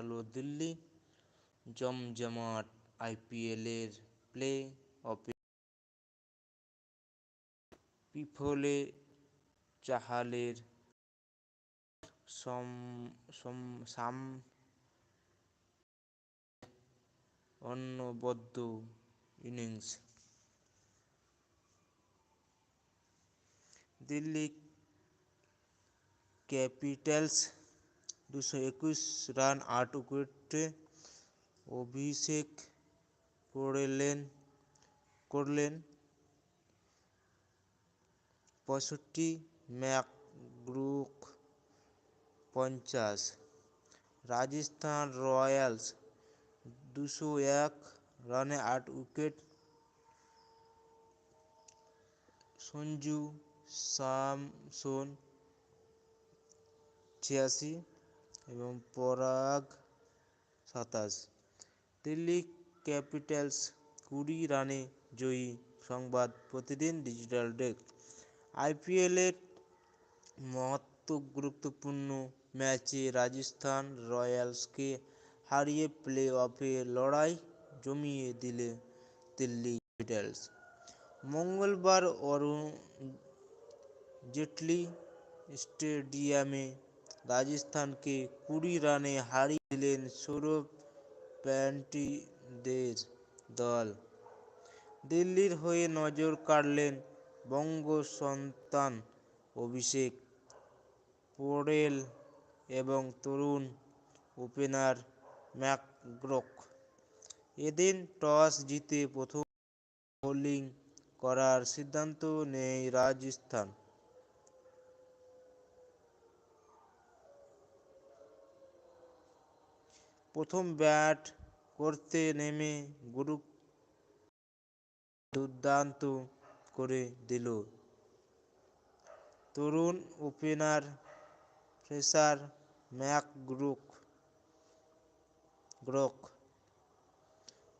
হারালো দিল্লি। জমজমাট আইপিএলের প্লে অফে পিফলে চাহালের সাম অন্নবদ্য ইনিংস। দিল্লি ক্যাপিটালস দুশো একুশ রান আট উইকেটে অভিষেক করলেন করলেন পঁয়ষট্টি ম্যাকগ্রুক পঞ্চাশ রাজস্থান রয়্যালস দুশো এক রানে আট উইকেট সঞ্জু স্যামসন ছিয়াশি এবং পরাগ সাতাশ। দিল্লি ক্যাপিটালস কুড়ি রানে জয়ী সংবাদ প্রতিদিন ডিজিটাল ডেস্ক। আইপিএলের মহত্ব গুরুত্বপূর্ণ ম্যাচে রাজস্থান রয়্যালসকে হারিয়ে প্লে অফে লড়াই জমিয়ে দিলে দিল্লি ক্যাপিটালস। মঙ্গলবার অরুণ জেটলি স্টেডিয়ামে রাজস্থানকে কুড়ি রানে হারিয়ে দিলেন সৌরভ প্যান্টিদের দল। দিল্লির হয়ে নজর কাড়লেন বঙ্গ সন্তান অভিষেক পোরেল এবং তরুণ ওপেনার ম্যাকগ্রক। এদিন টস জিতে প্রথম বোলিং করার সিদ্ধান্ত নেয় রাজস্থান। প্রথম ব্যাট করতে নেমে গুরু দুর্দান্ত করে দিল। তরুণ ওপেনার ফ্রেসার ম্যাকগ্রুক গ্রক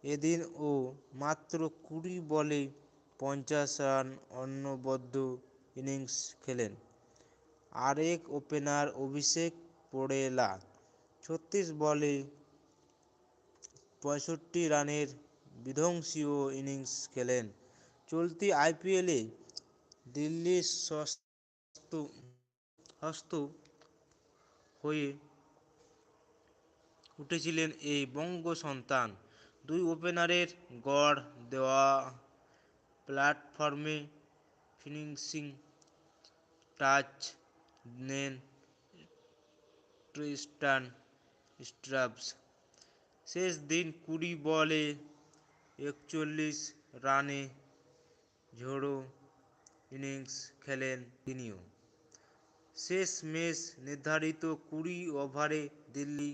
এদিন ও মাত্র কুড়ি বলে পঞ্চাশ রান অন্নবদ্য ইনিংস খেলেন। আরেক ওপেনার অভিষেক পোড়েলা ছত্রিশ বলে পঁয়ষট্টি রানের বিধ্বংসী ইনিংস খেলেন। চলতি আইপিএলে দিল্লির হস্ত হয়ে উঠেছিলেন এই বঙ্গ সন্তান। দুই ওপেনারের গড় দেওয়া প্ল্যাটফর্মে ফিনিশিং টাচ নেন ট্রিস্টান স্ট্রাবস। শেষ দিন কুড়ি বলে একচল্লিশ রানে ঝোড়ো ইনিংস খেলেন তিনিও। শেষ ম্যাচ নির্ধারিত কুড়ি ওভারে দিল্লি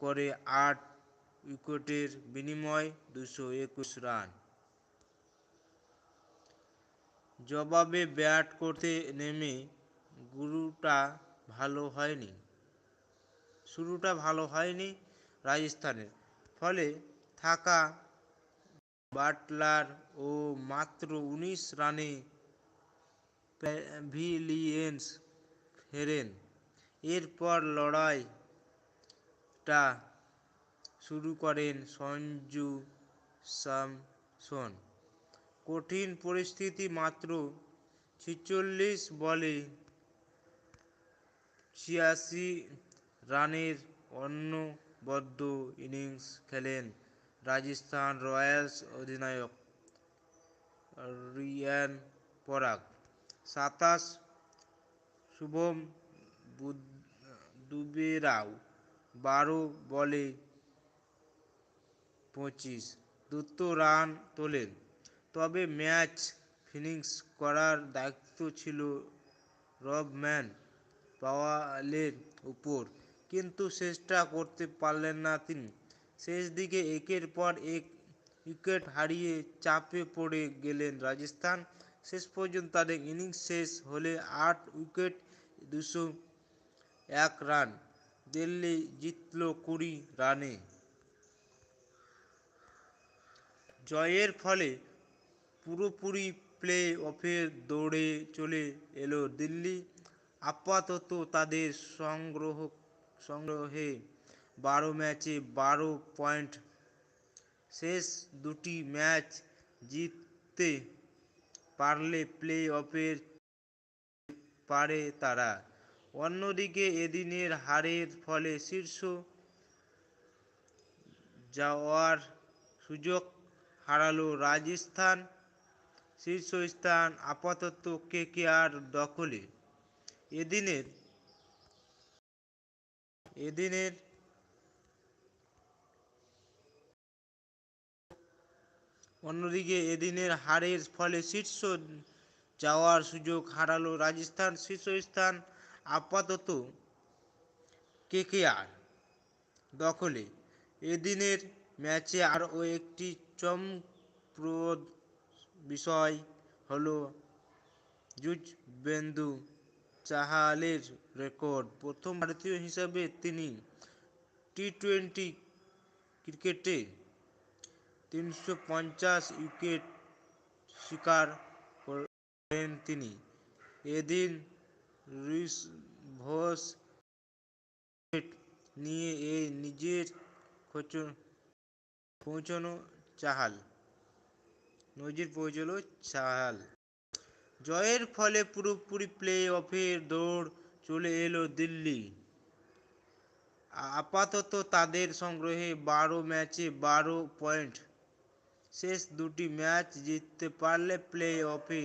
করে আট উইকেটের বিনিময়ে দুশো একুশ রান। জবাবে ব্যাট করতে নেমে গুরুটা ভালো হয়নি। শুরুটা ভালো হয়নি রাজস্থানের। ফলে থাকা বাটলার ও মাত্র উনিশ রানে প্যাভিলিয়ন্স ফেরেন এরপর লড়াইটা শুরু করেন সঞ্জু স্যামসন। কঠিন পরিস্থিতি মাত্র ছিচল্লিশ বলে ছিয়াশি রানের অনবদ্য ইনিংস খেলেন রাজস্থান রয়্যালস অধিনায়ক রিয়ান পরাগ। সাতাশ শুভম দুবেরাও, বারো বলে পঁচিশ, দ্রুত রান তোলেন। তবে ম্যাচ ফিনিশ করার দায়িত্ব ছিল রবম্যান পাওয়ালের উপর। কিন্তু শেষটা করতে পারলেন না তিনি। শেষ দিকে একের পর এক উইকেট হারিয়ে চাপে পড়ে গেলেন রাজস্থান। শেষ পর্যন্ত তাদের ইনিংস শেষ হলে আট উইকেট, দুশো এক রান। দিল্লি জিতল কুড়ি রানে। জয়ের ফলে পুরোপুরি প্লে অফের দৌড়ে চলে এলো দিল্লি। আপাতত তাদের সংগ্রহ সংগ্রহে বারো ম্যাচে বারো পয়েন্ট। শেষ দুটি ম্যাচ জিততে পারলে প্লে অফের পারে তারা। অন্যদিকে এদিনের হারের ফলে শীর্ষ যাওয়ার সুযোগ হারালো রাজস্থান। শীর্ষস্থান আপাতত কেকেআর দখলে। এদিনের এদিনের অন্যদিকে এদিনের হারের ফলে শীর্ষ যাওয়ার সুযোগ হারালো রাজস্থান শীর্ষস্থান আপাতত কেকেআর দখলে। এদিনের ম্যাচে আরও একটি চমপ্রদ বিষয় হলো যুজবেন্দু চাহালের রেকর্ড। প্রথম ভারতীয় হিসাবে তিনি টি টোয়েন্টি ক্রিকেটে তিনশো পঞ্চাশ উইকেট শিকার করেন তিনি। এদিন রিস ঘোষ নিয়ে এই নিজের পৌঁছানো চাহাল। নজির পৌঁছলো চাহাল। জয়ের ফলে পুরোপুরি প্লে অফের দৌড় চলে এলো দিল্লি। আপাতত তাদের সংগ্রহে বারো ম্যাচে বারো পয়েন্ট। শেষ দুটি ম্যাচ জিততে পারলে প্লে অফে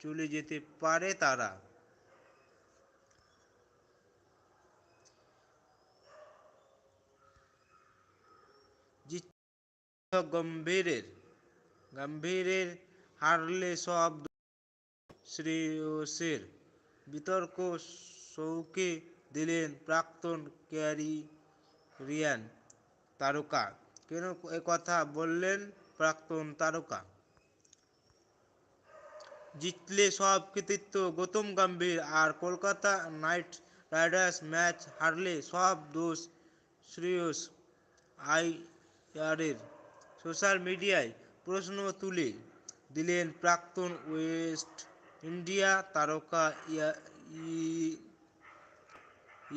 চলে যেতে পারে তারা। গম্ভীরের গম্ভীরের হারলে সব শ্রেয়সের বিতর্ক সৌকে দিলেন প্রাক্তন ক্যারিয়ান তারকা। কেন কথা বললেন প্রাক্তন তারকা? জিতলে সব কৃতিত্ব গৌতম গম্ভীর আর কলকাতা নাইট রাইডার্স ম্যাচ হারলে সব দোষ শ্রেয়স আইয়ারের। সোশ্যাল মিডিয়ায় প্রশ্ন তুলে দিলেন প্রাক্তন ওয়েস্ট ইন্ডিয়া তারকা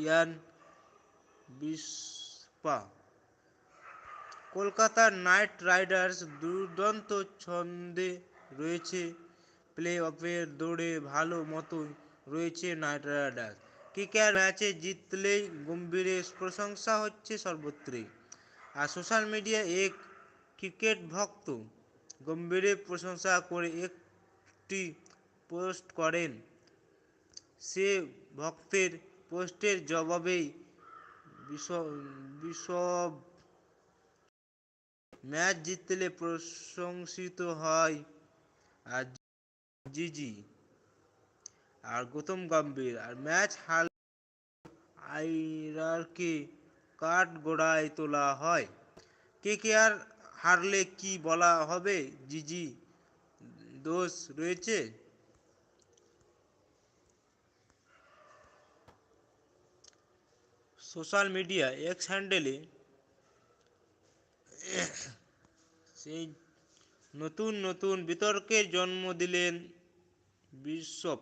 ইয়ান বিস্পা কলকাতার নাইট রাইডার্স দুর্দান্ত ছন্দে রয়েছে। প্লে অফের দৌড়ে ভালো মতোই রয়েছে নাইট রাইডার্স। ক্রিকেট ম্যাচে জিতলেই গম্ভীরের প্রশংসা হচ্ছে সর্বত্রই। আর সোশ্যাল মিডিয়া এক ক্রিকেট ভক্ত গম্ভীরের প্রশংসা করে একটি পোস্ট করেন। সে ভক্তের পোস্টের জবাবেই বিশব ম্যাচ জিতলে প্রশংসিত হয় আর জিজি আর গৌতম গম্ভীর, আর ম্যাচ হার আইরারকে কাঠ গোড়ায় তোলা হয়। কে কে আর হারলে কি বলা হবে? জিজি দোষ রয়েছে? সোশ্যাল মিডিয়া এক্স হ্যান্ডেলে সেই নতুন নতুন বিতর্কের জন্ম দিলেন বিশ্বপ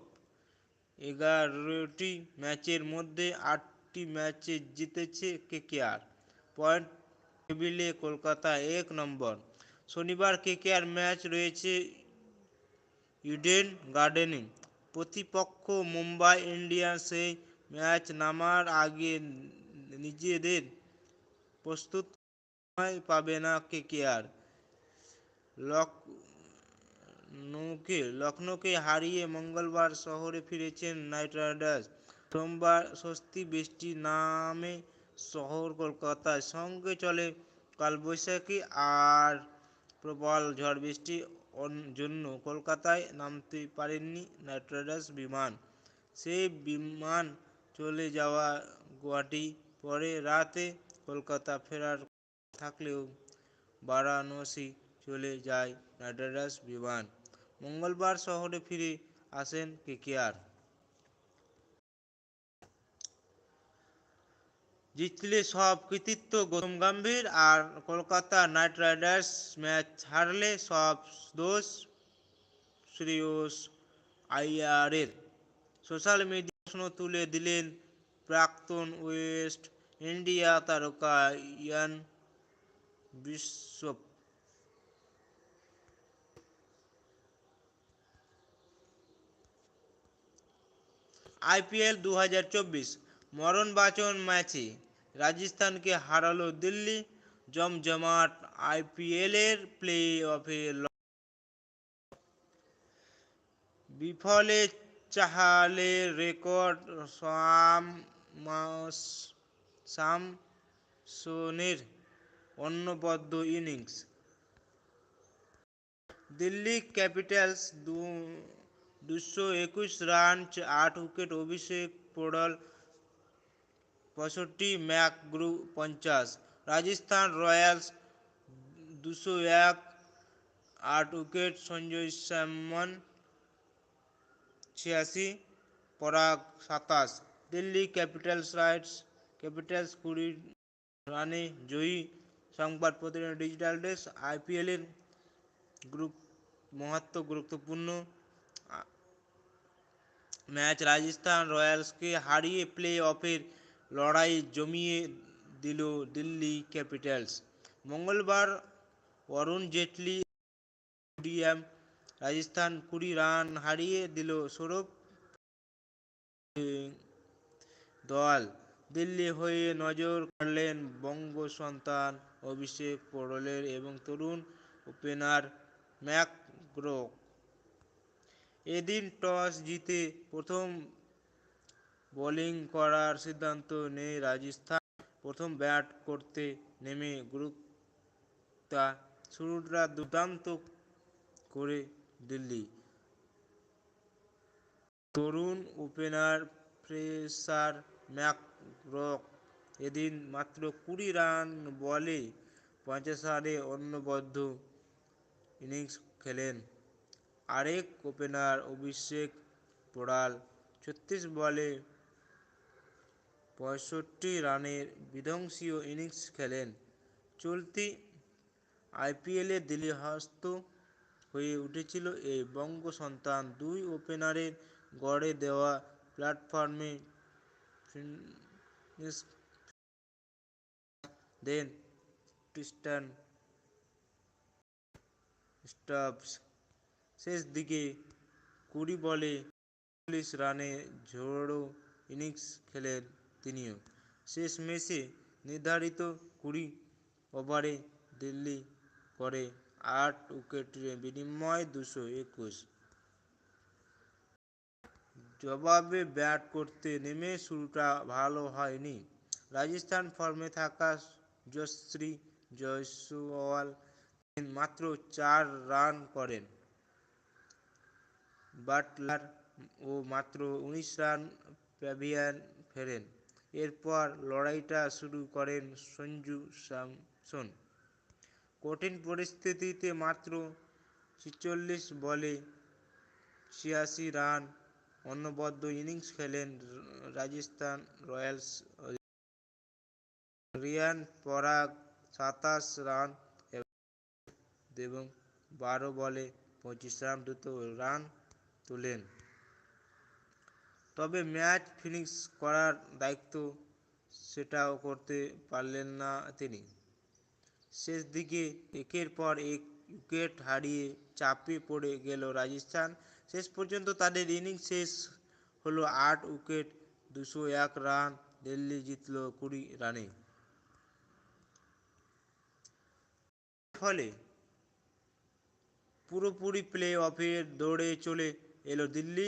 এগারোটি ম্যাচের মধ্যে আটটি ম্যাচে জিতেছে কেকেআর। পয়েন্ট টেবিলে কলকাতা এক নম্বর। শনিবার কেকেআর ম্যাচ রয়েছে ইডেন গার্ডেনে। প্রতিপক্ষ মুম্বাই ইন্ডিয়ান্স ম্যাচ নামার আগে নিজেদের প্রস্তুত পাবে না কেকেআর লখনৌকে লখনৌকে হারিয়ে মঙ্গলবার শহরে ফিরেছেন নাইট রাইডার্স। সোমবার স্বস্তি বৃষ্টি নামে শহর কলকাতায়। সঙ্গে চলে কালবৈশাখী আর প্রবল ঝড় বৃষ্টির জন্য কলকাতায় নামতে পারেননি নাইট রাইডার্স বিমান। সেই বিমান চলে যাওয়া গুয়াহাটি পরে রাতে কলকাতা ফেরার থাকলেও বারাণসী চলে যায় রাইডার্স বিমান। মঙ্গলবার শহরে ফিরে আসেন কেকেআর। জিতলে সব কৃতিত্ব গৌতম গম্ভীর আর কলকাতা নাইট রাইডার্স ম্যাচ হারলে সব দোষ শ্রেয়স আইয়ারের। সোশ্যাল মিডিয়া প্রশ্ন তুলে দিলেন প্রাক্তন ওয়েস্ট ইন্ডিয়া তারকা ইয়ান বিশ্বপ আইপিএল দু হাজার চব্বিশ, মরণ বাচন ম্যাচে রাজস্থানকে হারালো দিল্লি, জমজমাট আইপিএলের প্লে অফে বিফলে চাহালে রেকর্ড সাম সামসনের অন্নবদ্ধ ইনিংস। দিল্লি ক্যাপিটালস দু, দুশো একুশ রান, আট উইকেট, অভিষেক পোড়াল, পঁয়ষট্টি ম্যাক গ্রু পঞ্চাশ। রাজস্থান রয়্যালস দুশো এক, আট উইকেট, সঞ্জয় স্যামন ছিয়াশি, পরাগ সাতাশ। দিল্লি ক্যাপিটালস রাইটস ক্যাপিটালস কুড়ি রানে জয়ী সংবাদ প্রতিদিন ডিজিটাল ডেস্ক, আইপিএলের গ্রুপ, মহত্ব গুরুত্বপূর্ণ। ম্যাচ রাজস্থান রয়্যালসকে হারিয়ে প্লে অফের লড়াই জমিয়ে দিল দিল্লি ক্যাপিটালস। মঙ্গলবার অরুণ জেটলি ডিএম রাজস্থান কুড়ি রান হারিয়ে দিল সৌরভ দল। দিল্লি হয়ে নজর কাড়লেন বঙ্গ সন্তান অভিষেক পোড়লের এবং তরুণ ওপেনার ম্যাকগ্রো এদিন টস জিতে প্রথম বোলিং করার সিদ্ধান্ত নেয় রাজস্থান প্রথম ব্যাট করতে নেমে গ্রুপটা শুরুটা দুর্দান্ত করে দিল্লি। তরুণ ওপেনার ফ্রেসার ম্যাকরক এদিন মাত্র কুড়ি রান বলে পঞ্চাশ রানে অন্যবদ্ধ ইনিংস খেলেন। আরেক ওপেনার অভিষেক পোড়াল ছত্রিশ বলে পঁয়ষট্টি রানের বিধ্বংসী ইনিংস খেলেন। চলতি আইপিএলে দিল্লি হস্ত হয়ে উঠেছিল এই বঙ্গ সন্তান। দুই ওপেনারের গড়ে দেওয়া প্ল্যাটফর্মে দেন ক্রিস্টান স্টাবস শেষ দিকে কুড়ি বলে চল্লিশ রানে ঝোড়ো ইনিংস খেলেন তিনিও। শেষ ম্যাচে নির্ধারিত কুড়ি ওভারে দিল্লি করে আট উইকেটের বিনিময়ে দুশো একুশ। জবাবে ব্যাট করতে নেমে শুরুটা ভালো হয়নি। রাজস্থান ফর্মে থাকা যশ্রী জয়সওয়াল মাত্র চার রান করেন। বাটলার ও মাত্র উনিশ রান প্যাভিয়ান ফেরেন। এরপর লড়াইটা শুরু করেন সঞ্জু স্যামসন। কঠিন পরিস্থিতিতে মাত্র ছিচল্লিশ বলে ছিয়াশি রান অনবদ্য ইনিংস খেলেন রাজস্থান রয়্যালস। রিয়ান পরাগ সাতাশ রান এবং বারো বলে পঁচিশ রান দ্রুত রান তোলেন। তবে ম্যাচ ফিনিশ করার দায়িত্ব সেটাও করতে পারলেন না তিনি। শেষ দিকে একের পর এক উইকেট হারিয়ে চাপে পড়ে গেল রাজস্থান। শেষ পর্যন্ত তাদের ইনিংস শেষ হলো আট উইকেট, দুশো এক রান। দিল্লি জিতল কুড়ি রানে। ফলে পুরোপুরি প্লে অফের দৌড়ে চলে এলো দিল্লি।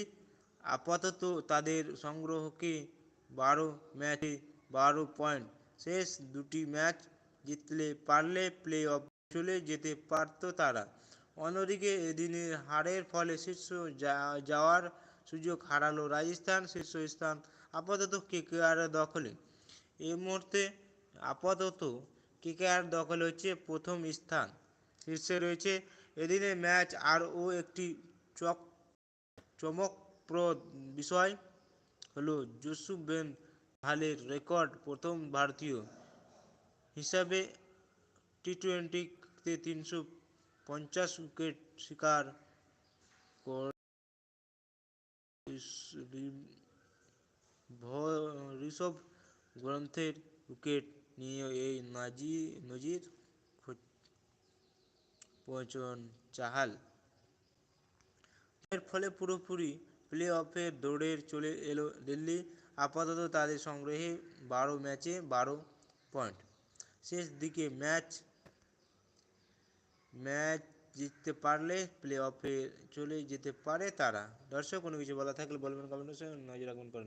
আপাতত তাদের সংগ্রহকে বারো ম্যাচে বারো পয়েন্ট। শেষ দুটি ম্যাচ জিতলে পারলে প্লে অফ চলে যেতে পারত তারা। অন্যদিকে এদিনের হারের ফলে শীর্ষ যাওয়ার সুযোগ হারালো রাজস্থান শীর্ষ স্থান আপাতত কেকেআর দখলে। এই মুহূর্তে আপাতত কেকেআর দখলে হচ্ছে প্রথম স্থান। শীর্ষে রয়েছে এদিনের ম্যাচ আরও একটি চক, চমকপ্রদ বিষয় হলো জুসুবেন হালের রেকর্ড প্রথম ভারতীয় হিসাবে টি টোয়েন্টিতে তিনশো পঞ্চাশ উইকেট শিকার ঋষভ গ্রন্থের উইকেট নিয়ে এই নাজি নজির পচন চাহাল। এর ফলে পুরোপুরি প্লে অফের দৌড়ে চলে এলো দিল্লি। আপাতত তাদের সংগ্রহে বারো ম্যাচে বারো পয়েন্ট। শেষ দিকে ম্যাচ ম্যাচ জিততে পারলে প্লে অফে চলে যেতে পারে তারা। দর্শক, কোনো কিছু বলা থাকলে বলবেন কমেন্ট নজর রাখবেন পরে